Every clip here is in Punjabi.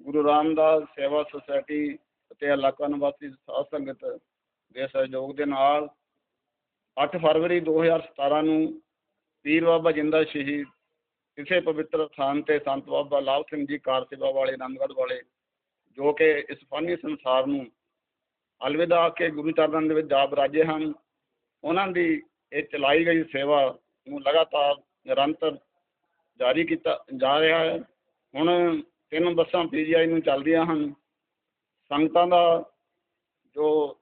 ਗੁਰੂ ਰਾਮਦਾਸ ਸੇਵਾ ਸੁਸਾਇਟੀ ਅਤੇ ਇਲਾਕਾ ਨਿਵਾਸੀ ਸਾਧ ਸੰਗਤ ਦੇ ਸਹਿਯੋਗ ਦੇ ਨਾਲ 8 ਫਰਵਰੀ 2017 ਨੂੰ ਪੀਰ ਬਾਬਾ ਜਿੰਦਾ ਸ਼ਹੀਦ ਕਿਸੇ ਪਵਿੱਤਰ ਸਥਾਨ ਤੇ ਸੰਤ ਬਾਬਾ ਲਾਭ ਸਿੰਘ ਜੀ ਕਾਰ ਸੇਵਾ ਵਾਲੇ ਆਨੰਦਗੜ੍ਹ ਵਾਲੇ, ਜੋ ਕਿ ਇਸ ਫਾਨੀ ਸੰਸਾਰ ਨੂੰ ਅਲਵਿਦਾ ਕੇ ਗੁਰੂ ਚਰਨਾਂ ਦੇ ਵਿੱਚ ਜਾ ਬਰਾਜੇ ਹਨ, ਉਹਨਾਂ ਦੀ ਇਹ ਚਲਾਈ ਗਈ ਸੇਵਾ ਨੂੰ ਲਗਾਤਾਰ ਨਿਰੰਤਰ ਜਾਰੀ ਕੀਤਾ ਜਾ ਰਿਹਾ ਹੈ। ਹੁਣ ਤਿੰਨ ਬੱਸਾਂ ਪੀਜੀਆਈ ਨੂੰ ਚੱਲਦੀਆਂ ਹਨ। ਸੰਗਤਾਂ ਦਾ ਜੋ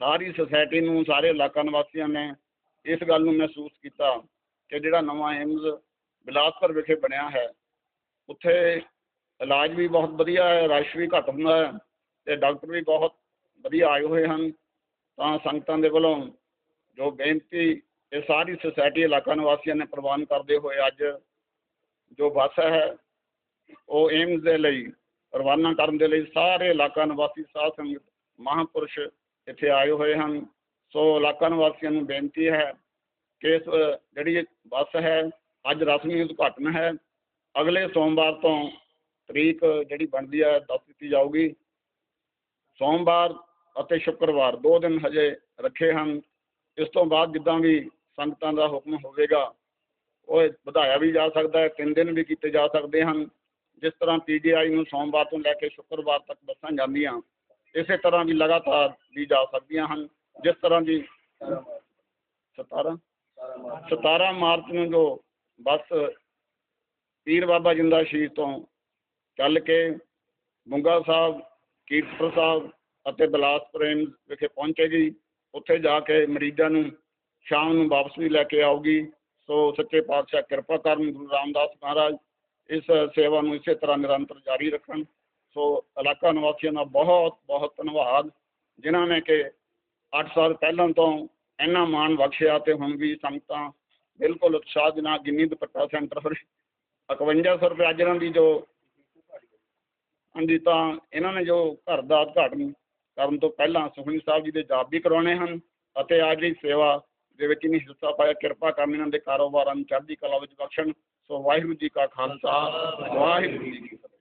ਸਾਰੀ ਸੁਸਾਇਟੀ ਨੂੰ, ਸਾਰੇ ਇਲਾਕਾ ਨਿਵਾਸੀਆਂ ਨੇ ਇਸ ਗੱਲ ਨੂੰ ਮਹਿਸੂਸ ਕੀਤਾ ਕਿ ਜਿਹੜਾ ਨਵਾਂ ਏਮਜ਼ ਬਿਲਾਸਪੁਰ ਵਿਖੇ ਬਣਿਆ ਹੈ, ਉੱਥੇ ਇਲਾਜ ਵੀ ਬਹੁਤ ਵਧੀਆ ਹੈ, ਰਸ਼ ਵੀ ਘੱਟ ਹੁੰਦਾ ਹੈ ਤੇ ਡਾਕਟਰ ਵੀ ਬਹੁਤ ਵਧੀਆ ਆਏ ਹੋਏ ਹਨ। ਤਾਂ ਸੰਗਤਾਂ ਦੇ ਵੱਲੋਂ ਜੋ ਬੇਨਤੀ ਇਹ ਸਾਰੀ ਸੁਸਾਇਟੀ ਇਲਾਕਾ ਨਿਵਾਸੀਆਂ ਨੇ ਪ੍ਰਵਾਨ ਕਰਦੇ ਹੋਏ ਅੱਜ ਜੋ ਬੱਸ ਹੈ, ਉਹ ਏਮਜ਼ ਦੇ ਲਈ, ਰਵਾਨਾ ਕਰਨ ਦੇ ਲਈ ਸਾਰੇ ਇਲਾਕਾ ਨਿਵਾਸੀ ਸਾਧ ਸੰਗਤ, ਮਹਾਂਪੁਰਸ਼ ਇੱਥੇ ਆਏ ਹੋਏ ਹਨ। ਸੋ ਇਲਾਕਾ ਨਿਵਾਸੀਆਂ ਨੂੰ ਬੇਨਤੀ ਹੈ ਕਿ ਇਸ ਜਿਹੜੀ ਬੱਸ ਹੈ, ਅੱਜ ਰਸਮੀ ਉਦਘਾਟਨ ਹੈ। ਅਗਲੇ ਸੋਮਵਾਰ ਤੋਂ ਤਰੀਕ ਜਿਹੜੀ ਬਣਦੀ ਹੈ, ਦੱਸ ਦਿੱਤੀ ਜਾਊਗੀ। ਸੋਮਵਾਰ ਅਤੇ ਸ਼ੁੱਕਰਵਾਰ ਦੋ ਦਿਨ ਹਜੇ ਰੱਖੇ ਹਨ। ਇਸ ਤੋਂ ਬਾਅਦ ਜਿੱਦਾਂ ਵੀ ਸੰਗਤਾਂ ਦਾ ਹੁਕਮ ਹੋਵੇਗਾ, ਉਹ ਵਧਾਇਆ ਵੀ ਜਾ ਸਕਦਾ ਹੈ, ਤਿੰਨ ਦਿਨ ਵੀ ਕੀਤੇ ਜਾ ਸਕਦੇ ਹਨ। ਜਿਸ ਤਰ੍ਹਾਂ ਪੀਜੀਆਈ ਨੂੰ ਸੋਮਵਾਰ ਤੋਂ ਲੈ ਕੇ ਸ਼ੁੱਕਰਵਾਰ ਤੱਕ ਬੱਸਾਂ ਜਾਂਦੀਆਂ, ਇਸੇ ਤਰ੍ਹਾਂ ਵੀ ਲਗਾਤਾਰ ਵੀ ਜਾ ਸਕਦੀਆਂ ਹਨ। ਜਿਸ ਤਰ੍ਹਾਂ ਦੀ 17 17 ਮਾਰਚ ਨੂੰ ਜੋ ਬੱਸ ਪੀਰ ਬਾਬਾ ਜਿੰਦਾ ਸ਼ਹੀਦ ਤੋਂ ਚੱਲ ਕੇ ਬੁੰਗਾ ਸਾਹਿਬ, ਕੀਰਤਪੁਰ ਸਾਹਿਬ ਅਤੇ ਬਲਾਸਪੁਰ ਪ੍ਰੇਮ ਵਿਖੇ ਪਹੁੰਚੇਗੀ ਉੱਥੇ ਜਾ ਕੇ ਮਰੀਜ਼ਾਂ ਨੂੰ, ਸ਼ਾਮ ਨੂੰ ਵਾਪਸ ਵੀ ਲੈ ਕੇ ਆਊਗੀ। ਸੋ ਸੱਚੇ ਪਾਤਸ਼ਾਹ ਕਿਰਪਾ ਕਰਨ ਗੁਰੂ ਰਾਮਦਾਸ ਮਹਾਰਾਜ ਇਸ ਸੇਵਾ ਨੂੰ ਇਸੇ ਤਰ੍ਹਾਂ ਨਿਰੰਤਰ ਜਾਰੀ ਰੱਖਣ। ਸੋ ਇਲਾਕਾ ਨਿਵਾਸੀਆਂ ਦਾ ਬਹੁਤ ਬਹੁਤ ਧੰਨਵਾਦ। ਜਿਨ੍ਹਾਂ ਨੇ ਕਿ 8 ਸਾਲ ਪਹਿਲਾਂ ਤੋਂ ਇੰਨਾ ਮਾਣ ਬਖਸ਼ਿਆ ਤੇ ਹੁਣ ਵੀ ਸੰਗਤਾਂ ਬਿਲਕੁਲ ਉਤਸ਼ਾਹ ਦੇ ਨਾਲ ਗਿੰਨੀ ਦੁਪੱਟਾ ਸੈਂਟਰ ਫਿਰ 5100 ਰੁਪਏ ਅੱਜ ਇਹਨਾਂ ਦੀ ਜੋ, ਹਾਂਜੀ ਤਾਂ ਇਹਨਾਂ ਨੇ ਜੋ ਘਰ ਦਾ ਉਦਘਾਟਨ ਕਰਨ ਤੋਂ ਪਹਿਲਾਂ ਸੁਖਨੀ ਸਾਹਿਬ ਜੀ ਦੇ ਜਾਪ ਵੀ ਕਰਾਉਣੇ ਹਨ ਅਤੇ ਆ ਜਿਹੜੀ ਸੇਵਾ ਦੇ ਵਿੱਚ ਇਹਨੇ ਹਿੱਸਾ ਪਾਇਆ, ਕਿਰਪਾ ਕਰਨ ਇਹਨਾਂ ਦੇ ਕਾਰੋਬਾਰਾਂ ਨੂੰ ਚੜ੍ਹਦੀ ਕਲਾ ਵਿੱਚ ਬਖਸ਼ਣ। ਸੋ ਵਾਹਿਗੁਰੂ ਜੀ ਕਾ ਖਾਲਸਾ, ਵਾਹਿਗੁਰੂ ਜੀ ਕੀ ਫਤਿਹ।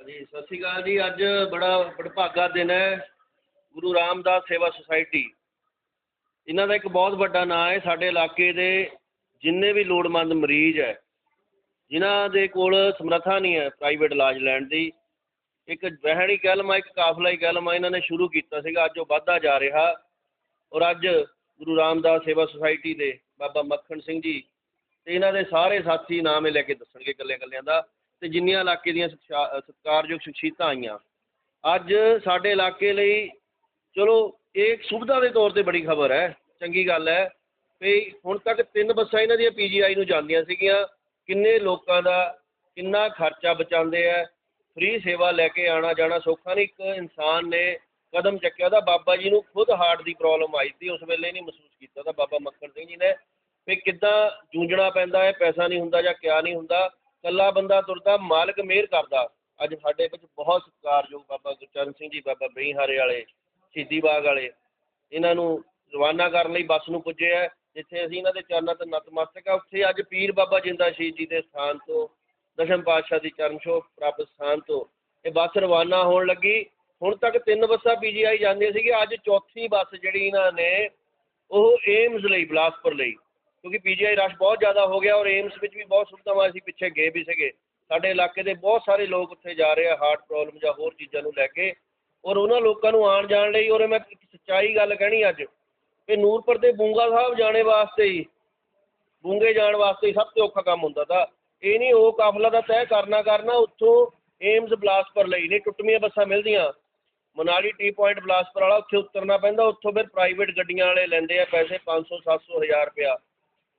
ਜੀ ਸਤਿ ਸ਼੍ਰੀ ਅਕਾਲ ਜੀ। ਅੱਜ ਬੜਾ ਬੜਭਾਗਾ ਦਿਨ ਹੈ। ਗੁਰੂ ਰਾਮਦਾਸ ਸੇਵਾ ਸੁਸਾਇਟੀ। ਇਹਨਾਂ ਦਾ ਇੱਕ ਬਹੁਤ ਵੱਡਾ ਨਾਂ ਹੈ। ਸਾਡੇ ਇਲਾਕੇ ਦੇ ਜਿੰਨੇ ਵੀ ਲੋੜਵੰਦ ਮਰੀਜ਼ ਹੈ, ਜਿਨ੍ਹਾਂ ਦੇ ਕੋਲ ਸਮਰੱਥਾ ਨਹੀਂ ਹੈ ਪ੍ਰਾਈਵੇਟ ਇਲਾਜ ਲੈਣ ਦੀ ਇੱਕ ਵਹਿਣੀ ਕਹਿ ਲਵਾਂ ਇੱਕ ਕਾਫਲਾ ਹੀ ਕਹਿ ਲਵਾਂ ਇਹਨਾਂ ਨੇ ਸ਼ੁਰੂ ਕੀਤਾ ਸੀਗਾ, ਅੱਜ ਉਹ ਵੱਧਦਾ ਜਾ ਰਿਹਾ। ਔਰ ਅੱਜ ਗੁਰੂ ਰਾਮਦਾਸ ਸੇਵਾ ਸੁਸਾਇਟੀ ਦੇ ਬਾਬਾ ਮੱਖਣ ਸਿੰਘ ਜੀ ਤੇ ਇਹਨਾਂ ਦੇ ਸਾਰੇ ਸਾਥੀ ਨਾਮ ਇਹ ਲੈ ਕੇ ਦੱਸਣਗੇ ਇਕੱਲੇ ਇਕੱਲਿਆਂ ਦਾ। ਤੇ ਜਿੰਨੀਆਂ ਇਲਾਕੇ ਦੀਆਂ ਸਤਿਕਾ- ਸਤਿਕਾਰਯੋਗ ਸ਼ਖਸੀਅਤਾਂ ਆਈਆਂ। ਅੱਜ ਸਾਡੇ ਇਲਾਕੇ ਲਈ ਚਲੋ, ਇਹ ਸੁਵਿਧਾ ਦੇ ਤੌਰ ਤੇ ਬੜੀ ਖਬਰ ਹੈ, ਚੰਗੀ ਗੱਲ ਹੈ। ਵੀ ਹੁਣ ਤੱਕ ਤਿੰਨ ਬੱਸਾਂ ਇਹਨਾਂ ਦੀਆਂ ਪੀਜੀਆਈ ਨੂੰ ਜਾਂਦੀਆਂ ਸੀਗੀਆਂ। ਕਿੰਨੇ ਲੋਕਾਂ ਦਾ ਕਿੰਨਾ ਖਰਚਾ ਬਚਾਉਂਦੇ ਆ ਫ੍ਰੀ ਸੇਵਾ ਲੈ ਕੇ ਆਉਣਾ ਜਾਣਾ ਸੌਖਾ ਨਹੀਂ। ਇੱਕ ਇਨਸਾਨ ਨੇ ਕਦਮ ਚੱਕਿਆ, ਉਹਦਾ ਬਾਬਾ ਜੀ ਨੂੰ ਖੁਦ ਹਾਰਟ ਦੀ ਪ੍ਰੋਬਲਮ ਆਈ ਸੀ, ਉਸ ਵੇਲੇ ਨਹੀਂ ਮਹਿਸੂਸ ਕੀਤਾ ਤਾਂ ਬਾਬਾ ਮੱਖਣ ਸਿੰਘ ਜੀ ਨੇ। ਵੀ ਕਿੱਦਾਂ ਜੂਝਣਾ ਪੈਂਦਾ ਹੈ, ਪੈਸਾ ਨਹੀਂ ਹੁੰਦਾ ਜਾਂ ਕਿਆ ਨਹੀਂ ਹੁੰਦਾ ਕੱਲਾ ਬੰਦਾ ਤੁਰਦਾ, ਮਾਲਕ ਮਿਹਰ ਕਰਦਾ। ਅੱਜ ਸਾਡੇ ਵਿੱਚ ਬਹੁਤ ਸਤਿਕਾਰਯੋਗ ਬਾਬਾ ਗੁਰਚਰਨ ਸਿੰਘ ਜੀ, ਬਾਬਾ ਬਈਹਾਰੇ ਵਾਲੇ, ਸ਼ਹੀਦੀ ਬਾਗ ਵਾਲੇ। ਇਹਨਾਂ ਨੂੰ ਰਵਾਨਾ ਕਰਨ ਲਈ ਬੱਸ ਨੂੰ ਪੁੱਜੇ ਆ ਜਿੱਥੇ ਅਸੀਂ ਇਹਨਾਂ ਦੇ ਚਰਨਾਂ ਤੇ ਨਤਮਸਤਕ ਆ ਉੱਥੇ ਅੱਜ ਪੀਰ ਬਾਬਾ ਜਿੰਦਾ ਸ਼ਹੀਦ ਜੀ ਦੇ ਸਥਾਨ ਤੋਂ ਦਸ਼ਮ ਪਾਤਸ਼ਾਹ ਦੀ ਚਰਨ ਛੋਹ ਪ੍ਰਾਪਤ ਸਥਾਨ ਤੋਂ ਇਹ ਬੱਸ ਰਵਾਨਾ ਹੋਣ ਲੱਗੀ। ਹੁਣ ਤੱਕ ਤਿੰਨ ਬੱਸਾਂ ਪੀਜੀਆਈ ਜਾਂਦੀਆਂ ਸੀਗੀਆਂ। ਅੱਜ ਚੌਥੀ ਬੱਸ ਜਿਹੜੀ ਇਹਨਾਂ ਨੇ, ਉਹ ਏਮਜ਼ ਲਈ, ਬਿਲਾਸਪੁਰ ਲਈ। ਕਿਉਂਕਿ ਪੀਜੀਆਈ ਰਸ਼ ਬਹੁਤ ਜ਼ਿਆਦਾ ਹੋ ਗਿਆ ਔਰ ਏਮਸ ਵਿੱਚ ਵੀ ਬਹੁਤ ਸੁਵਿਧਾਵਾਂ ਅਸੀਂ ਪਿੱਛੇ ਗਏ ਵੀ ਸੀਗੇ। ਸਾਡੇ ਇਲਾਕੇ ਦੇ ਬਹੁਤ ਸਾਰੇ ਲੋਕ ਉੱਥੇ ਜਾ ਰਹੇ ਆ ਹਾਰਟ ਪ੍ਰੋਬਲਮ ਜਾਂ ਹੋਰ ਚੀਜ਼ਾਂ ਨੂੰ ਲੈ ਕੇ। ਔਰ ਉਹਨਾਂ ਲੋਕਾਂ ਨੂੰ ਆਉਣ ਜਾਣ ਲਈ, ਔਰ ਮੈਂ ਇੱਕ ਸੱਚਾਈ ਗੱਲ ਕਹਿਣੀ ਅੱਜ ਕਿ ਨੂਰਪੁਰ ਦੇ ਬੂੰਗਾ ਸਾਹਿਬ ਜਾਣੇ ਵਾਸਤੇ ਹੀ, ਬੂੰਗੇ ਜਾਣ ਵਾਸਤੇ ਹੀ ਸਭ ਤੋਂ ਔਖਾ ਕੰਮ ਹੁੰਦਾ ਤਾਂ। ਇਹ ਨਹੀਂ ਉਹ ਕਾਫਲਾ ਦਾ ਤੈਅ ਕਰਨਾ ਕਰਨਾ ਉੱਥੋਂ ਏਮਜ਼ ਬਿਲਾਸਪੁਰ ਲਈ ਨਹੀਂ ਟੁੱਟਵੀਆਂ ਬੱਸਾਂ ਮਿਲਦੀਆਂ। ਮਨਾਲੀ ਟੀ ਪੁਆਇੰਟ ਬਲਾਸਪੁਰ ਵਾਲਾ ਉੱਥੇ ਉਤਰਨਾ ਪੈਂਦਾ, ਉੱਥੋਂ ਫਿਰ ਪ੍ਰਾਈਵੇਟ ਗੱਡੀਆਂ ਵਾਲੇ ਲੈਂਦੇ ਆ ਪੈਸੇ 500 700 ਹਜ਼ਾਰ ਰੁਪਇਆ।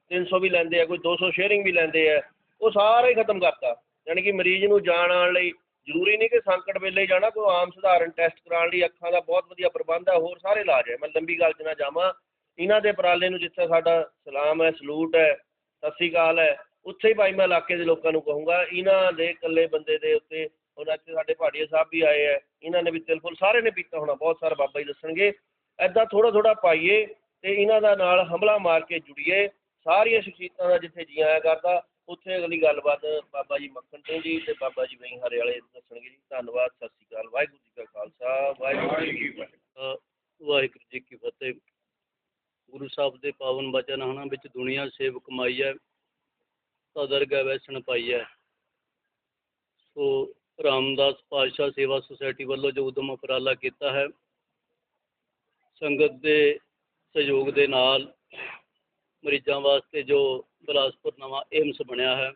300 ਵੀ ਲੈਂਦੇ ਆ, ਕੋਈ 200 ਸ਼ੇਅਰਿੰਗ ਵੀ ਲੈਂਦੇ ਆ। ਉਹ ਸਾਰੇ ਹੀ ਖਤਮ ਕਰਤਾ। ਯਾਨੀ ਕਿ ਮਰੀਜ਼ ਨੂੰ ਜਾਣ ਆਉਣ ਲਈ ਜ਼ਰੂਰੀ ਨਹੀਂ ਕਿ ਸੰਕਟ ਵੇਲੇ ਜਾਣਾ, ਕੋਈ ਆਮ ਸਧਾਰਨ ਟੈਸਟ ਕਰਾਉਣ ਲਈ ਅੱਖਾਂ ਦਾ ਬਹੁਤ ਵਧੀਆ ਪ੍ਰਬੰਧ ਹੈ ਹੋਰ ਸਾਰੇ ਇਲਾਜ ਹੈ ਮੈਂ ਲੰਬੀ ਗੱਲ 'ਚ ਨਾ ਜਾਵਾਂ। ਇਹਨਾਂ ਦੇ ਉਪਰਾਲੇ ਨੂੰ ਜਿੱਥੇ ਸਾਡਾ ਸਲਾਮ ਹੈ, ਸਲੂਟ ਹੈ, ਸਤਿ ਸ਼੍ਰੀ ਅਕਾਲ ਹੈ ਉੱਥੇ ਹੀ ਭਾਈ ਮੈਂ ਇਲਾਕੇ ਦੇ ਲੋਕਾਂ ਨੂੰ ਕਹੂੰਗਾ, ਇਹਨਾਂ ਦੇ ਇਕੱਲੇ ਬੰਦੇ ਦੇ ਉੱਤੇ ਹੁਣ ਇੱਥੇ ਸਾਡੇ ਭਾੜੀਆ ਸਾਹਿਬ ਵੀ ਆਏ ਹੈ ਇਹਨਾਂ ਨੇ ਵੀ ਤਿਲਫੁਲ ਸਾਰੇ ਨੇ ਪੀਤਾ ਹੋਣਾ, ਬਹੁਤ ਸਾਰੇ ਬਾਬਾ ਜੀ ਦੱਸਣਗੇ। ਐਦਾਂ ਥੋੜਾ ਥੋੜਾ ਪਾਈਏ ਤੇ ਇਹਨਾਂ ਦਾ ਨਾਲ ਹਮਲਾ ਮਾਰ ਕੇ ਜੁੜੀਏ, ਸਾਰੀਆਂ ਸ਼ਖਸੀਅਤਾਂ ਦਾ ਜਿੱਥੇ ਜੀ ਆਇਆ ਕਰਦਾ, ਉੱਥੇ ਅਗਲੀ ਗੱਲਬਾਤ ਬਾਬਾ ਜੀ ਮੱਖਣ ਸਿੰਘ ਜੀ ਤੇ ਬਾਬਾ ਜੀ ਵਹੀਂ ਹਰੇ ਵਾਲੇ ਦੱਸਣਗੇ ਜੀ। ਧੰਨਵਾਦ, ਸਤਿ ਸ਼੍ਰੀ ਅਕਾਲ, ਵਾਹਿਗੁਰੂ ਜੀ ਕਾ ਖਾਲਸਾ, ਵਾਹਿਗੁਰੂ ਜੀ ਕੀ ਫਤਿਹ। ਵਾਹਿਗੁਰੂ ਜੀ ਕੀ ਫਤਿਹ। ਗੁਰੂ ਸਾਹਿਬ ਦੇ ਪਾਵਨ ਬਚਨ ਹਨਾ ਵਿੱਚ ਦੁਨੀਆ ਸੇਵ ਕਮਾਈ ਹੈ। ਤਾਂ ਦਰਗਾਹ ਵੈਸਣ ਪਾਈ ਹੈ। ਸੋ ਰਾਮਦਾਸ ਪਾਤਸ਼ਾਹ ਸੇਵਾ ਸੁਸਾਇਟੀ ਵੱਲੋਂ ਜੋ ਉਦਮ ਉਪਰਾਲਾ ਕੀਤਾ ਹੈ, ਸੰਗਤ ਦੇ ਸਹਿਯੋਗ ਦੇ ਨਾਲ ਮਰੀਜ਼ਾਂ ਵਾਸਤੇ ਜੋ ਬਿਲਾਸਪੁਰ ਨਵਾਂ ਏਮਸ ਬਣਿਆ ਹੈ,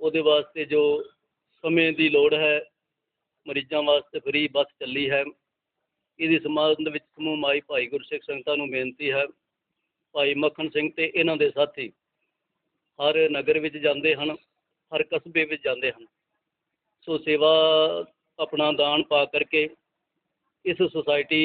ਉਹਦੇ ਵਾਸਤੇ ਜੋ ਸਮੇਂ ਦੀ ਲੋੜ ਹੈ, ਮਰੀਜ਼ਾਂ ਵਾਸਤੇ ਫਰੀ ਬੱਸ ਚੱਲੀ ਹੈ। ਇਹਦੀ ਸੰਬੰਧ ਵਿੱਚ ਸਮੂਹ ਮਾਈ ਭਾਈ ਗੁਰਸਿੱਖ ਸੰਗਤਾਂ ਨੂੰ ਬੇਨਤੀ ਹੈ, ਭਾਈ ਮੱਖਣ ਸਿੰਘ ਤੇ ਇਹਨਾਂ ਦੇ ਸਾਥੀ ਹਰ ਨਗਰ ਵਿੱਚ ਜਾਂਦੇ ਹਨ ਹਰ ਕਸਬੇ ਵਿੱਚ ਜਾਂਦੇ ਹਨ। ਸੋ ਸੇਵਾ ਆਪਣਾ ਦਾਨ ਪਾ ਕਰਕੇ ਇਸ ਸੁਸਾਇਟੀ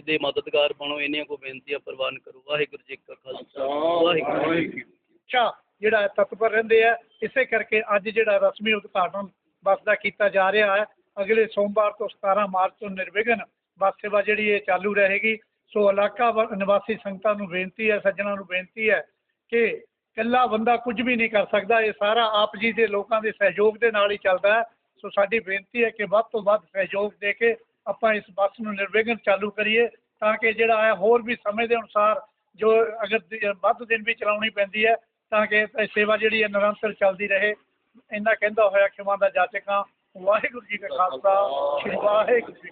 ਦੇ ਮਦਦਗਾਰ ਬਣੋ ਇੰਨੀਆਂ ਕੋ ਬੇਨਤੀਆਂ ਪ੍ਰਵਾਨ ਕਰੋ। ਵਾਹਿਗੁਰੂ ਜੀ ਕਾ ਖਾਲਸਾ। ਵਾਹਿਗੁਰੂ ਜੀ ਕੀ ਫਤਿਹ। ਅੱਛਾ ਜਿਹੜਾ ਤਤਪਰ ਰਹਿੰਦੇ ਆ ਇਸੇ ਕਰਕੇ ਅੱਜ ਜਿਹੜਾ ਰਸਮੀ ਉਦਘਾਟਨ ਬੱਸ ਦਾ ਕੀਤਾ ਜਾ ਰਿਹਾ ਹੈ ਅਗਲੇ ਸੋਮਵਾਰ ਤੋਂ 17 ਮਾਰਚ ਤੋਂ ਨਿਰਵਿਘਨ ਬੱਸ ਸੇਵਾ ਜਿਹੜੀ ਇਹ ਚਾਲੂ ਰਹੇਗੀ। ਸੋ ਇਲਾਕਾ ਨਿਵਾਸੀ ਸੰਗਤਾਂ ਨੂੰ ਬੇਨਤੀ ਹੈ ਸੱਜਣਾ ਨੂੰ ਬੇਨਤੀ ਹੈ ਕਿ ਇਕੱਲਾ ਬੰਦਾ ਕੁਝ ਵੀ ਨਹੀਂ ਕਰ ਸਕਦਾ, ਇਹ ਸਾਰਾ ਆਪ ਜੀ ਦੇ ਲੋਕਾਂ ਦੇ ਸਹਿਯੋਗ ਦੇ ਨਾਲ ਹੀ ਚੱਲਦਾ ਹੈ। ਸੋ ਸਾਡੀ ਬੇਨਤੀ ਹੈ ਕਿ ਵੱਧ ਤੋਂ ਵੱਧ ਸਹਿਯੋਗ ਦੇ ਕੇ ਆਪਾਂ ਇਸ ਬੱਸ ਨੂੰ ਨਿਰਵਿਘਨ ਚਾਲੂ ਕਰੀਏ, ਤਾਂ ਕਿ ਜਿਹੜਾ ਹੈ ਹੋਰ ਵੀ ਸਮੇਂ ਦੇ ਅਨੁਸਾਰ ਜੋ ਅਗਰ ਵੱਧ ਦਿਨ ਵੀ ਚਲਾਉਣੀ ਪੈਂਦੀ ਹੈ, ਤਾਂ ਕਿ ਸੇਵਾ ਜਿਹੜੀ ਹੈ ਨਿਰੰਤਰ ਚੱਲਦੀ ਰਹੇ। ਇੰਨਾ ਕਹਿੰਦਾ ਹੋਇਆ ਖਿਮਾ ਦਾ ਜਾਚਕਾਂ, ਵਾਹਿਗੁਰੂ ਜੀ ਕਾ ਖਾਲਸਾ, ਸ੍ਰੀ ਵਾਹਿਗੁਰੂ ਜੀ